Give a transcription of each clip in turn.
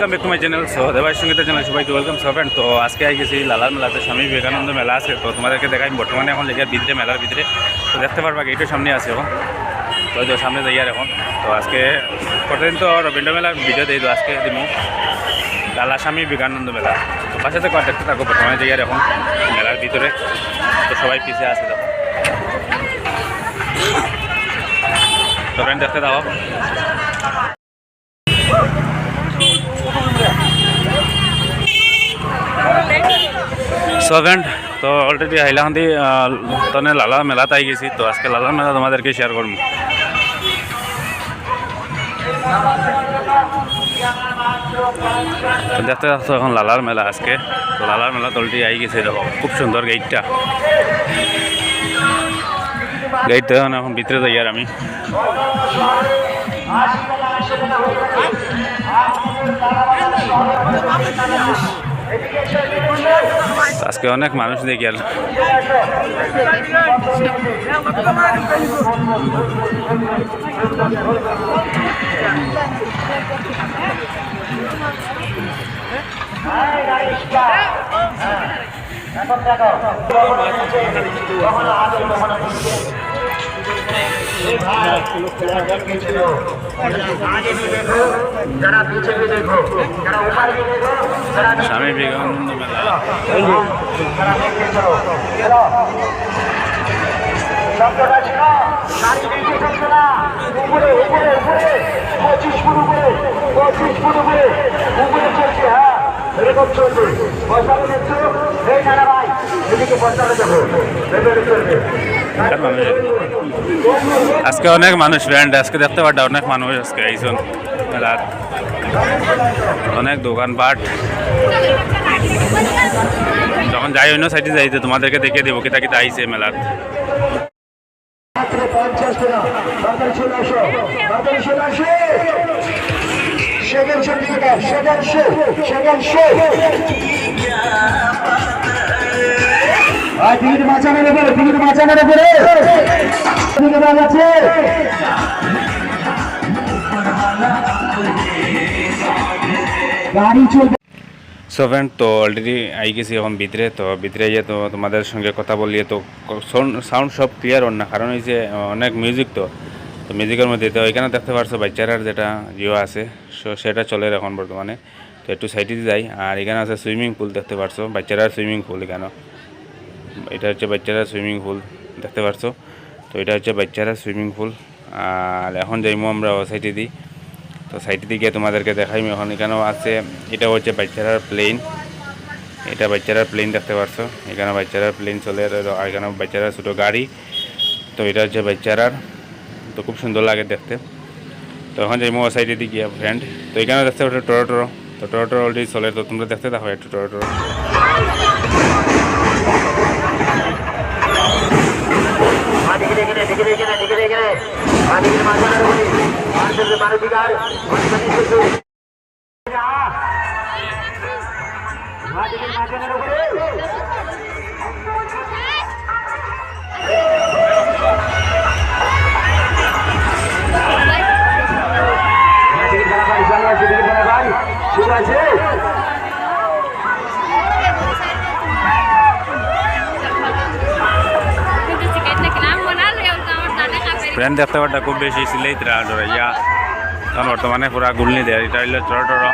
Welcome back to my channel so দেবাই সঙ্গীতের channel সবাইকে welcome সফেন তো আজকে আই গেছি লালার মেলাতে, স্বামী বিবেকানন্দ মেলা আছে। তো তোমাদেরকে দেখাই, বর্তমানে এখন লেগে ভিতরে, মেলার ভিতরে। তো দেখতে পারবা গেটের সামনে আছে এখন। তো যে সামনে যাই আর এখন। তো আজকে প্রতিদিন তো রবীন্দ্র মেলার ভিডিও দিই, তো আজকে দিমু। লালা স্বামী বিবেকানন্দ মেলা। তো পাশে থেকে দেখতে থাকো, বর্তমানে যাই আর এখন, মেলার ভিতরে। তো সবাই পিছিয়ে আছে দেখো। তো দেখতে থাকো। সো ফ্রেন্ড তো অলরেডি হাইলাকান্দি তনে লালা মেলাতে আই গেছি, তো আজকে লালা মেলা তোমাদেরকে শেয়ার করব দেখতে পাচ্ছ এখন লালার মেলা আজকে, তো লালার মেলা তলটি আই গেছে, দেখো, খুব সুন্দর গেটটা গেটটা এখন এখন ভিতরে যাই আর আমি। তো আজকে অনেক মানুষ দেখি আর এখন দেখো কখনো আগে কখনো স্বামী বিবেকানন্দ শব্দটা ছিল শাড়ি নিচে থাকছে না উপরে উপরে উপরে পঁচিশ এরকম চলবে বসানো নেত্র এই নানা আজকে অনেক মানুষ ফ্রেন্ড আজকে দেখতে পারটা অনেক মানুষ আজকে আইসন। মেলার অনেক দোকানপাট যখন যাই অন্য সাইডে যাই, তো তোমাদেরকে দেখিয়ে দেবো কিতা কিতা আইসে মেলার second show second show. Second show. So friend তো অলরেডি আই গেছি এখন ভিতরে, তো ভিতরে গিয়ে তো তোমাদের সঙ্গে কথা বলিয়ে তো সাউন্ড সব ক্লিয়ার হন না। কারণ এই যে অনেক মিউজিক তো। তো মিউজিকের মধ্যে তো এখানে দেখতে পারছ বাচ্চারার যেটা জিও আছে। সো সেটা চলে এখন বর্তমানে। তো একটু সাইডে যাই। আর এখানে আছে সুইমিং পুল দেখতে পারছ। বাচ্চারার সুইমিং পুল এখানে। এটা হচ্ছে বাচ্চারা সুইমিং পুল, দেখতে পারছ? তো এটা হচ্ছে বাচ্চারা সুইমিং পুল। আর এখন যাইমো আমরা ও সাইডে দিই তো সাইডে দিকে তোমাদেরকে দেখাই এখন এখানেও আছে এটা হচ্ছে বাচ্চারার প্লেন। এটা বাচ্চারার প্লেন, দেখতে পারছ? এখানে বাচ্চারার প্লেন চলে আর এখানে বাচ্চারা ছোটো গাড়ি। তো এটা হচ্ছে বাচ্চারার, তো খুব সুন্দর লাগে দেখতে। তো এখন যাই মো সাইডে দিকে ফ্রেন্ড তো এখানে দেখতে পাচ্ছ টোটো টোটো তো টোটো টোটো অলরেডি চলে তো তোমরা দেখতে দেখো একটু টোটো টোটো দিকে দেখে নে দিকে দেখে নে দিকে দেখে নে দিকে দাদা কাপড় ফ্রেন্ড দেখতে পারটা খুব বেশি সিলেই ত্রা ডরাইয়া কারণ বর্তমানে পুরা গুলনি দেয়। এটা হইলে ছোটো ছোটো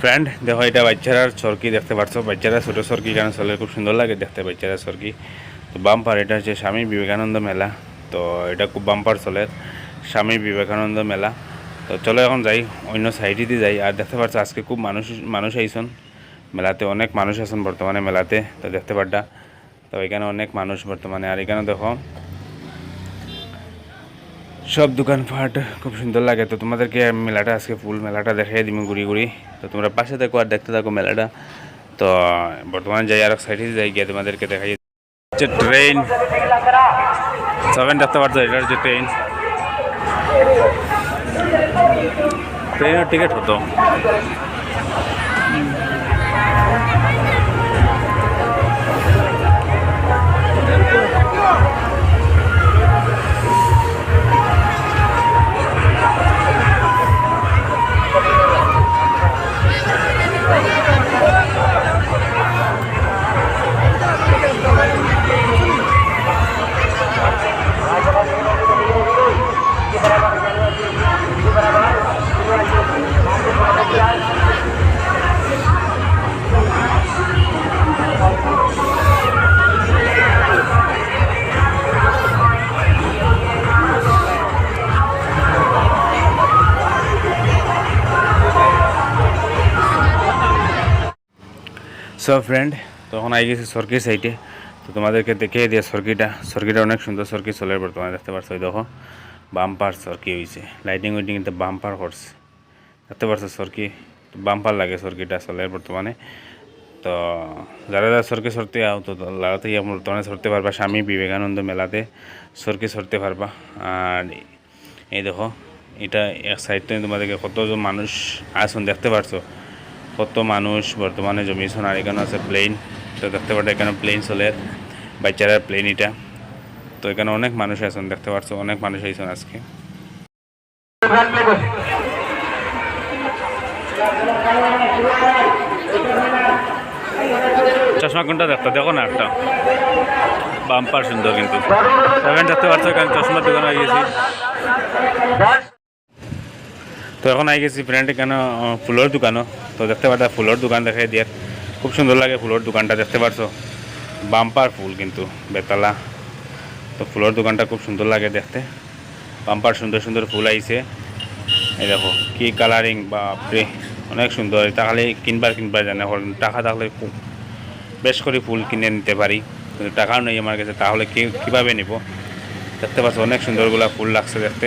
ফ্রেন্ড দেখো, এটা বাচ্চারার সরকি দেখতে পাচ্ছ। বাচ্চারা ছোটো সরকি কেন চলে? খুব সুন্দর লাগে দেখতে বাচ্চারা সরকি তো বাম্পার, এটা হচ্ছে স্বামী বিবেকানন্দ মেলা। তো এটা খুব বাম্পার চলে, স্বামী বিবেকানন্দ মেলা। তো চলো এখন যাই, অন্য সাইডে যাই। আর দেখতে পাচ্ছ আজকে খুব মানুষ মানুষ আইসন। মেলাতে অনেক মানুষ আছেন বর্তমানে মেলাতে, তো দেখতে পারটা তো এখানে অনেক মানুষ বর্তমানে। আর এখানে দেখো, সব দোকানপাট খুব সুন্দর লাগে। তো তোমাদেরকে মেলাটা আজকে ফুল মেলাটা দেখাই দিবি ঘুরি ঘুরি। তো তোমরা পাশে থাকো আর দেখতে থাকো মেলাটা। তো বর্তমানে যাই আর সাইডে যাই, গিয়ে তোমাদেরকে দেখাই হচ্ছে ট্রেন সেভেন দেখতে পাচ্ছ এটা হচ্ছে ট্রেন ট্রেনের টিকিট হতো। সো ফ্রেন্ড তখন আই গেছি সরকির সাইডে তো তোমাদেরকে দেখিয়ে দিয়ে সরকিটা সরকিটা অনেক সুন্দর সরকি চলে বর্তমানে দেখতে পারছ ওই দেখো। বাম্পার সরকি হয়েছে লাইটিং উইটিং কিন্তু বাম্পার করছে দেখতে পারছ সরকি বাম্পার লাগে সরকিটা চলে বর্তমানে তো যারা যারা সরকি সরতে আও, তো গিয়ে বর্তমানে সরতে পারবা। স্বামী বিবেকানন্দ মেলাতে সরকি সরতে পারবা। আর এই দেখো, এটা এক সাইড থেকে তোমাদেরকে কতজন মানুষ আসুন দেখতে পারছ। কত মানুষ বর্তমানে জমিয়েছেন আর এখানে আছে প্লেন তো দেখতে পাচ্ছ এখানে প্লেন চলে। বাচ্চারা প্লেন এটা। তো এখানে অনেক মানুষ আছেন, দেখতে পাচ্ছ অনেক মানুষ আইছেন আজকে। চশমা কোনটা দেখতো? দেখো না একটা। বাম্পার সুন্দর কিন্তু। দেখতে পাচ্ছ এখানে চশমা দোকান গেছি তো এখন আই গেছি ফ্রেন্ড কেন ফুলের দোকানও তো দেখতে পাচ্ছ ফুলের দোকান দেখাই দিয়ে খুব সুন্দর লাগে ফুলের দোকানটা, দেখতে পারছ? বাম্পার ফুল কিন্তু, বেতলা। তো ফুলের দোকানটা খুব সুন্দর লাগে দেখতে। বাম্পার সুন্দর সুন্দর ফুল আইছে এই দেখো, কি কালারিং বাপরে অনেক সুন্দর এটা খালি কিনবার কিনবার জানে টাকা থাকলে বেশ করে ফুল কিনে নিতে পারি কিন্তু টাকাও নেই আমার কাছে, তাহলে কি কীভাবে নিব? দেখতে পাচ্ছ অনেক সুন্দরগুলা ফুল লাগছে দেখতে।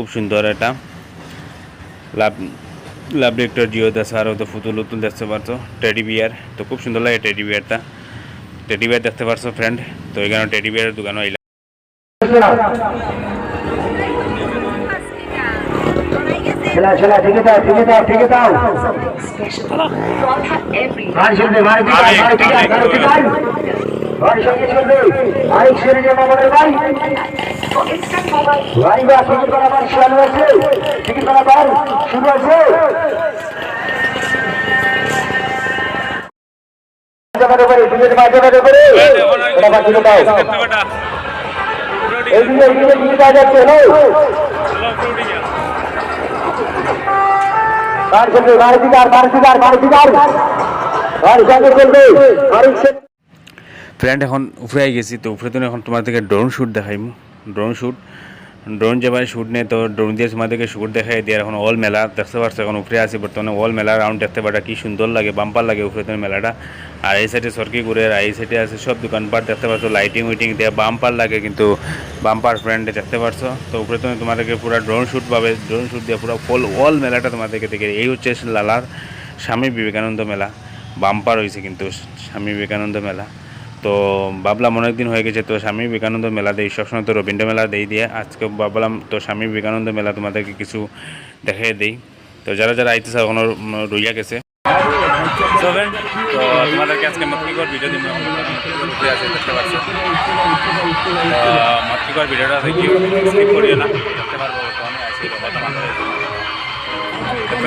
খুব সুন্দর এটা। লাভ লাভ ডেক্টর জিও দেশ আরও তো ফুতুল উতুল দেখতে পারছ টেডি বিয়ার তো খুব সুন্দর লাগে টেডি বিয়ারটা টেডি বিয়ার দেখতে পারছ ফ্রেন্ড তো এখানে টেডি বিয়ারের দোকানও এলাম সঙ্গে চলবে আরেক ছেড়ে ভাই ভাই বা টিকিট করা বার চালু আছে টিকিট করা বার শুরু আছে এইদিকে এইদিকে গাড়ি চলবে দিকার গাড়ি দিকার গাড়ি দিকার গাড়ি সঙ্গে চলবে গাড়ি ফ্রেন্ড এখন উফরে আই গেছি, তো উপরে তো এখন তোমাদেরকে ড্রোন শ্যুট দেখাইম। ড্রোন শ্যুট ড্রোন যেবার শ্যুট নেই, তো ড্রোন দিয়ে তোমাদেরকে শ্যুট দেখাই দিয়ে এখন অল মেলা, দেখতে পারছ এখন উফরে আছি বর্তমানে অল মেলা রাউন্ড দেখতে পাটা কি সুন্দর লাগে বাম্পার লাগে উফরে তো মেলাটা। আর এই সাইডে সরকি ঘুরে, আর এই সাইডে আছে সব দোকানপাট দেখতে পাচ্ছ লাইটিং উইটিং দেওয়া বাম্পার লাগে, কিন্তু বাম্পার ফ্রেন্ডে দেখতে পারছ। তো উপরে তুমি তোমাদেরকে পুরো ড্রোন শ্যুট পাবে ড্রোন শ্যুট দিয়ে পুরো ফুল অল মেলাটা তোমাদেরকে দেখে এই হচ্ছে লালার স্বামী বিবেকানন্দ মেলা বাম্পার হয়েছে কিন্তু স্বামী বিবেকানন্দ মেলা। তো ভাবলাম অনেক দিন হয়ে গেছে, তো স্বামী বিবেকানন্দ মেলা দেই সবসময় তো রবীন্দ্র মেলা দেই দিয়ে, আজকে ভাবলাম তো স্বামী বিবেকানন্দ মেলা তোমাদেরকে কিছু দেখিয়ে দেই। তো যারা যারা আইতেছে এখনও রইয়া গেছে। তো তোমাদেরকে আজকে ভিডিও দেখতে পাচ্ছ। ভিডিওটা দেখি স্কিপ করিও না, দেখতে পারব আমি দেখতে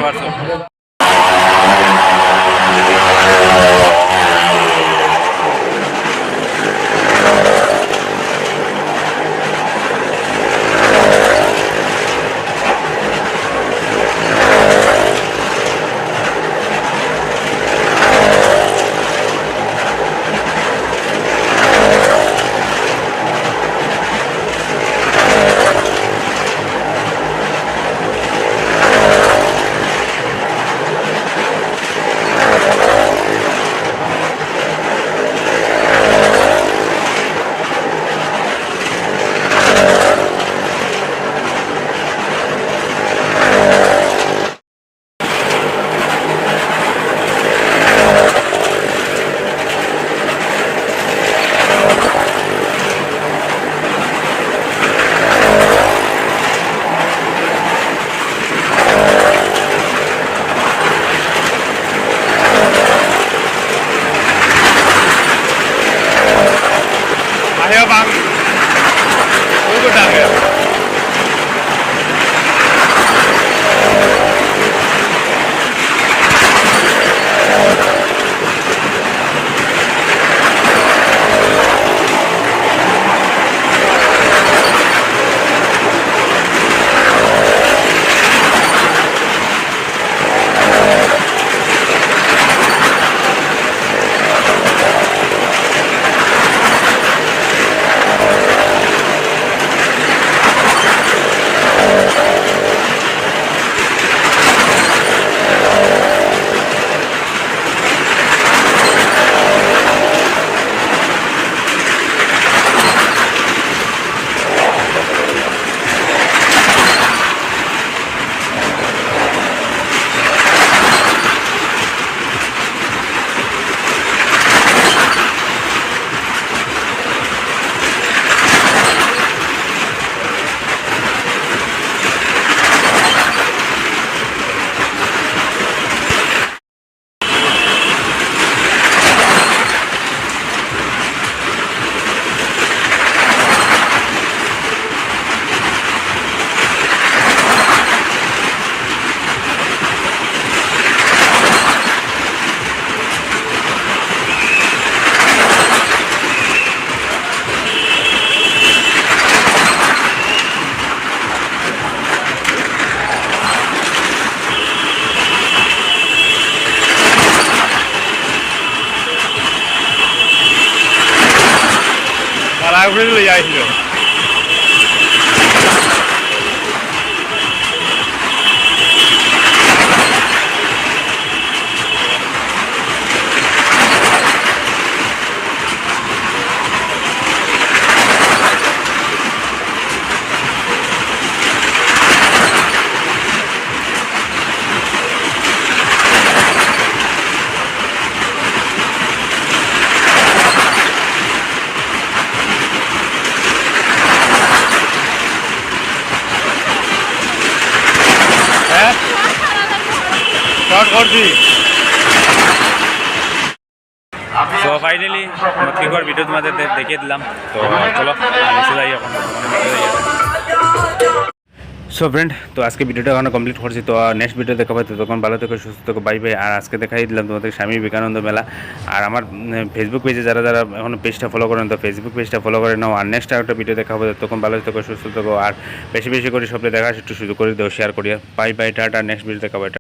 আর আগে লই আইছিল হ্যাঁ শর্ট করছি তো ফাইনালি মতলিগড় ভিডিও তোমাদের দেখিয়ে দিলাম। তো চলো যাই এখন। সো ফ্রেন্ড তো আজকে ভিডিওটা ওখানে কমপ্লিট করছি। তো নেক্সট ভিডিও দেখা পাই তো তখন ভালো থেকে, সুস্থ থেকে বাই বাই আর আজকে দেখাই দিলাম তোমাদের স্বামী বিবেকানন্দ মেলা। আর আমার ফেসবুক পেজে যারা যারা এখন পেজটা ফলো করেন, তো ফেসবুক পেজটা ফলো করে নাও। আর নেক্সট একটা ভিডিও দেখা হবে তখন ভালো থেকে, সুস্থ থেকো। আর বেশি বেশি করে সবটা দেখা একটু শুরু করে দাও শেয়ার করিয়া bye bye tata. Next video দেখা